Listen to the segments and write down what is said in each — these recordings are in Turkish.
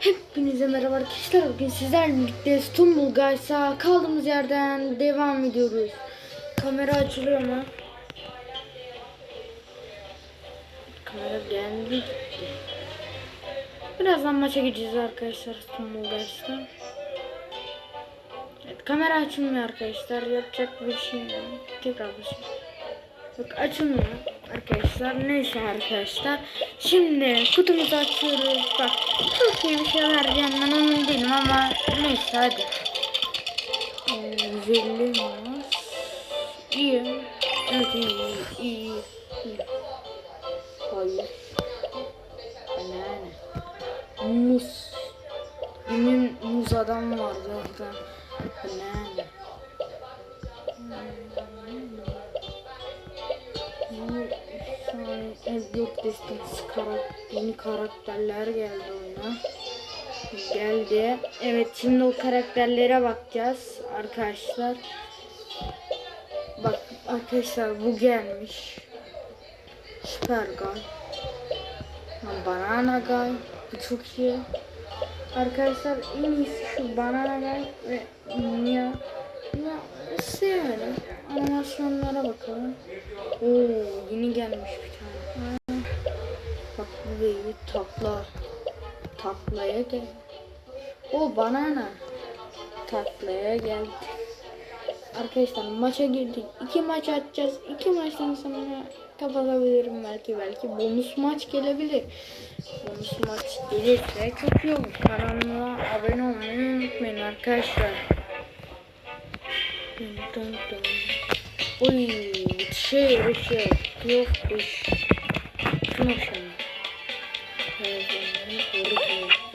Hepinize merhaba arkadaşlar. Bugün sizlerle birlikte Stumble Guys'a kaldığımız yerden devam ediyoruz. Kamera açılıyor mu? Kamera geldi. Birazdan maça gideceğiz arkadaşlar Stumble Guys'ta. Evet kamera açılmıyor arkadaşlar. Yapacak bir şey yok. Tekrar başlayalım. Yok açılmıyor arkadaşlar. Neyse arkadaşlar. Şimdi kutumuzu açıyoruz. Bak çok iyi bir şey vereceğim ben emin değilim ama neyse hadi. Ee, 150 mas. İyi. Evet iyi. iyi. iyi. Hayır. Banana. Muz. Benim muz adam vardı orada. Banana. Ezyok Destiny karak yeni karakterler geldi oyuna. Geldi. Evet şimdi o karakterlere bakacağız arkadaşlar. Bak arkadaşlar bu gelmiş. Süper Guy. Banana Guy. Bu çok iyi. Arkadaşlar en iyisi şu Banana Guy ve Mia. Ya sevmedim. Animasyonlara bakalım. Oo yeni gelmiş bir. İyi takla. Taklaya gel. O banana. Taklaya geldi. Arkadaşlar maça girdik. İki maç atacağız. İki maçtan sonra kapatabilirim belki belki. Bonus maç gelebilir. Bonus maç gelirse çok iyi olur. Kanalıma abone olmayı unutmayın arkadaşlar. Dun dun dun. Oy şey şey yok iş. Şuna şuna.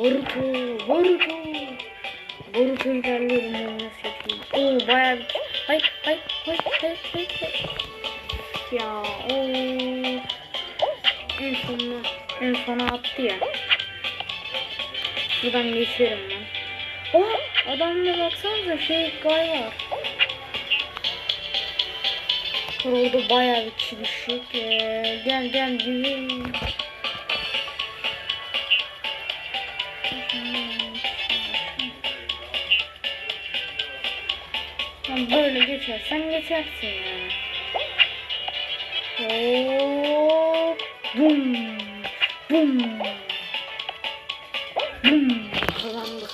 Boruto, Boruto, Boruto ilerliyorum ben nasıl yapayım? Oo bayağı bir... Hayır, hayır, hayır, hayır, hayır, hayır. Ya o en sona en sona attı ya. Buradan geçerim ben. Oh adamla baksanıza şey gay var. Orada bayağı bir düşük. Ee, gel gel bizim. Böyle geçersen geçersin yani. Hop. Bum. Bum. Bum. Kazandık.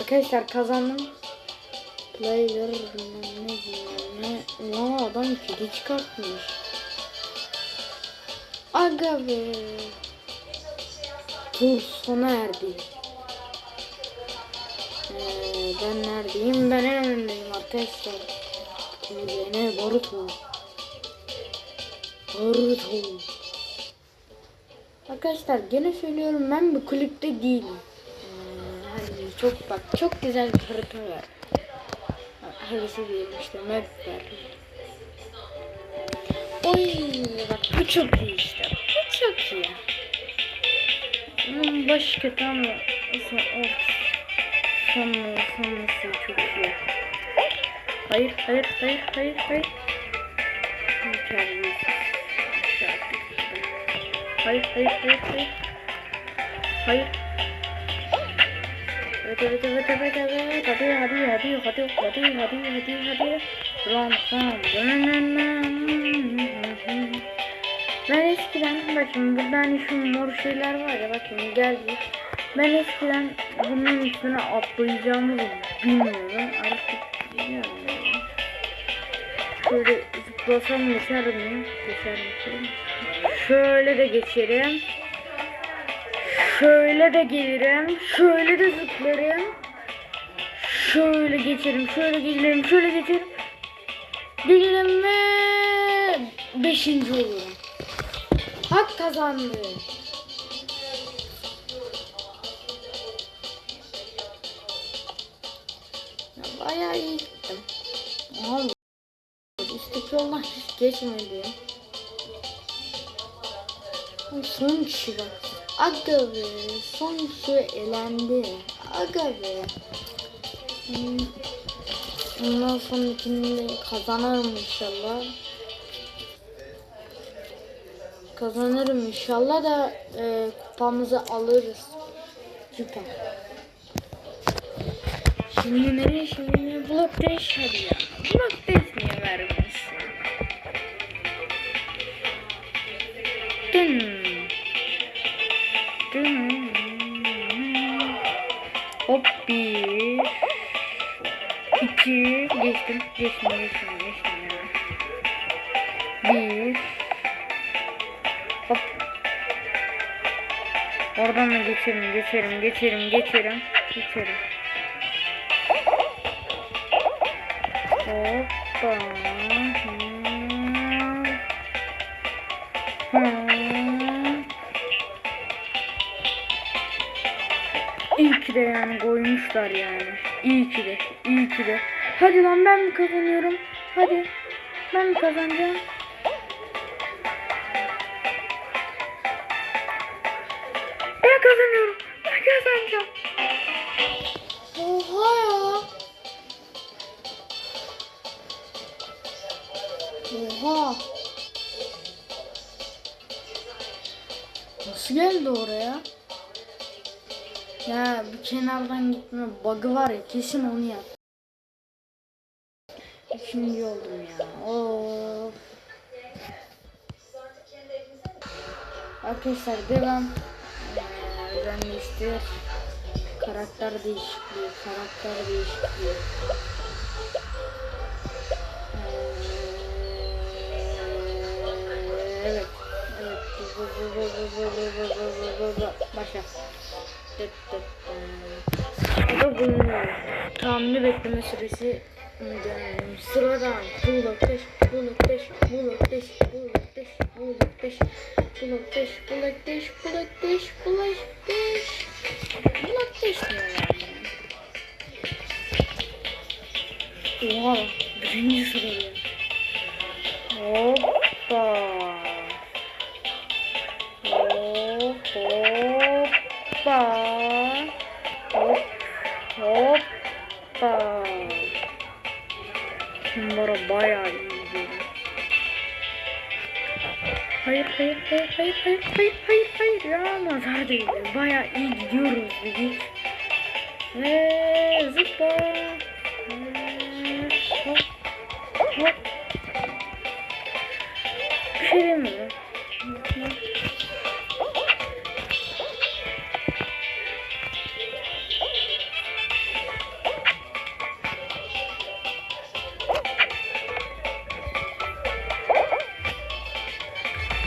Arkadaşlar kazandım. Player ne bilmem ne. Ulan adam kedi çıkartmış. Aga be. Tur sona erdi. Ee, ben neredeyim? Ben en önündeyim arkadaşlar. Ne Boruto. Boruto. Arkadaşlar gene söylüyorum ben bu kulüpte değilim. Ee, hani çok bak çok güzel bir harita var. Harisi değil işte map var. Oy bak bu çok iyi işte. Bu çok iyi. Bunun başı kötü ama o, o sonu sonrası çok iyi. Hayır hayır hayır hayır hayır. Mükemmel. Hayır hayır hayır hayır. Hayır. Evet evet evet evet evet. Hadi hadi hadi hadi hadi hadi hadi hadi. Ram ram. Ben eskiden bakın burada hani şu mor şeyler var ya bakın geldi. Ben eskiden bunun üstüne atlayacağımı bilmiyordum. Artık biliyorum yani. Şöyle zıplasam geçer miyim? Geçer miyim? Şöyle de geçerim. Şöyle de gelirim. Şöyle de zıplarım. Şöyle geçerim. Şöyle gelirim. Şöyle geçerim. Gelirim ve beşinci olurum. Hak kazandı. Bayağı iyi gittim. Ama üstteki yoldan hiç geçmedi. Son kişi bak. Aga be. Son kişi elendi. Aga be. Hmm. Ondan sonrakini kazanırım inşallah. Kazanırım inşallah da e, kupamızı alırız. Süper. Şimdi nereye şimdi? Blok dash hadi ya. Blok dash niye vermezsin? Dın. Dın. Hop bir. İki. Geçtim. Geçtim. Geçtim. Geçtim. Bir. Hop. Oradan da geçerim. Geçerim. Geçerim. Geçerim. Geçerim. Hoppa. İyi ki de yani koymuşlar yani. İyi ki de. iyi ki de. Hadi lan ben mi kazanıyorum? Hadi. Ben mi kazanacağım? Ben kazanıyorum. Ben kazanacağım. Oha ya. Oha. Nasıl geldi oraya? Ya bir kenardan gitme bug'ı var ya kesin onu yap. Üçüncü oldum ya. Of. Arkadaşlar devam. İstiyor. Karakter değişikliği, karakter değişikliği. Başla. Tahmini bekleme süresi. Sıradan bul ateş, bul ateş, bul ateş, bul ateş, bul ateş, bul ateş, bul ateş, bul ateş, bul ateş. Bul ateş ne yani? Oha, birinci sırada. Hoppa. Hoppa. Hop, hoppa. Bunlara bayağı iyi. Hayır, hayır, hayır, hayır, hayır, hayır, hayır, hayır. Ya nazar değdi. Bayağı iyi gidiyoruz dedik. Ve zıpla. Hop, hop.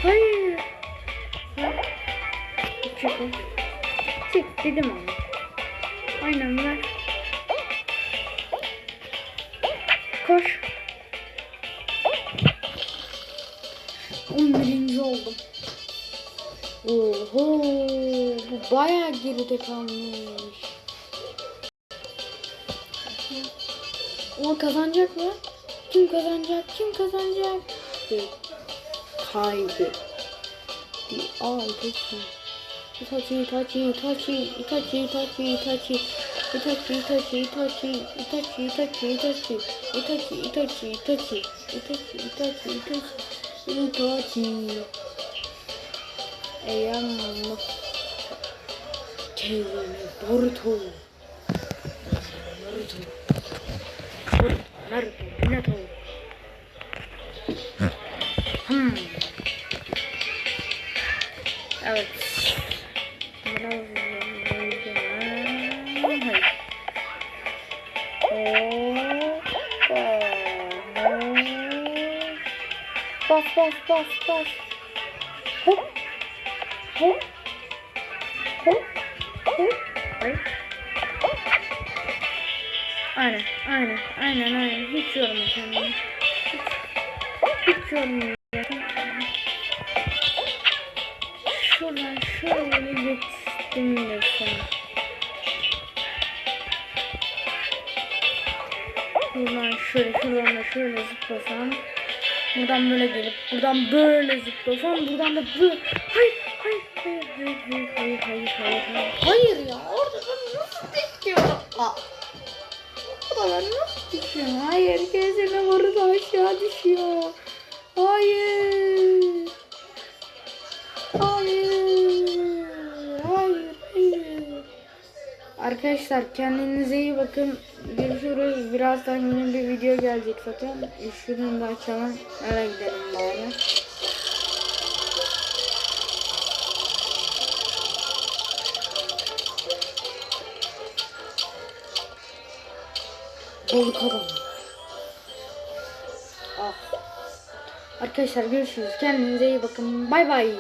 Hayır. Hayır. Çık. Dedim ama. Aynen ver. Koş. 11. oldum. Oho, bu bayağı geride kalmış. O kazanacak mı? Kim kazanacak? Kim kazanacak? Kaydı. Haydi. Al Itachi. Itachi, Itachi, Itachi, Itachi, Itachi, Itachi. Itachi, Itachi, Itachi, Itachi, Itachi, Itachi. Itachi, Itachi, Itachi. Itachi, Itachi, Itachi. Itachi. I am not Kevin Boruto. Boruto. Boruto. Naruto. Hop. Hop. Hop. Hop. Aynen, aynen, aynen, aynen. Hiç yorma kendini. Hiç, hiç yorma. Şuradan şöyle geçtim desem. Şuradan şöyle, şuradan da şöyle zıplasam. Buradan böyle gelip, buradan böyle zıplasam, buradan da böyle. Hayır, hayır, hayır, hayır, hayır, hayır, hayır, hayır, hayır. Hayır ya, orada ben nasıl düşüyor? Aa. Oralar nasıl düşüyor? Hayır, gözüne vurdu aşağı düşüyor. Hayır. Hayır. Hayır. Hayır. Arkadaşlar kendinize iyi bakın. Görüşürüz. Birazdan yeni bir video gelecek zaten. Şunu da açalım. Nereye gidelim bari. Balık adam. Ah. Arkadaşlar görüşürüz. Kendinize iyi bakın. Bay bay.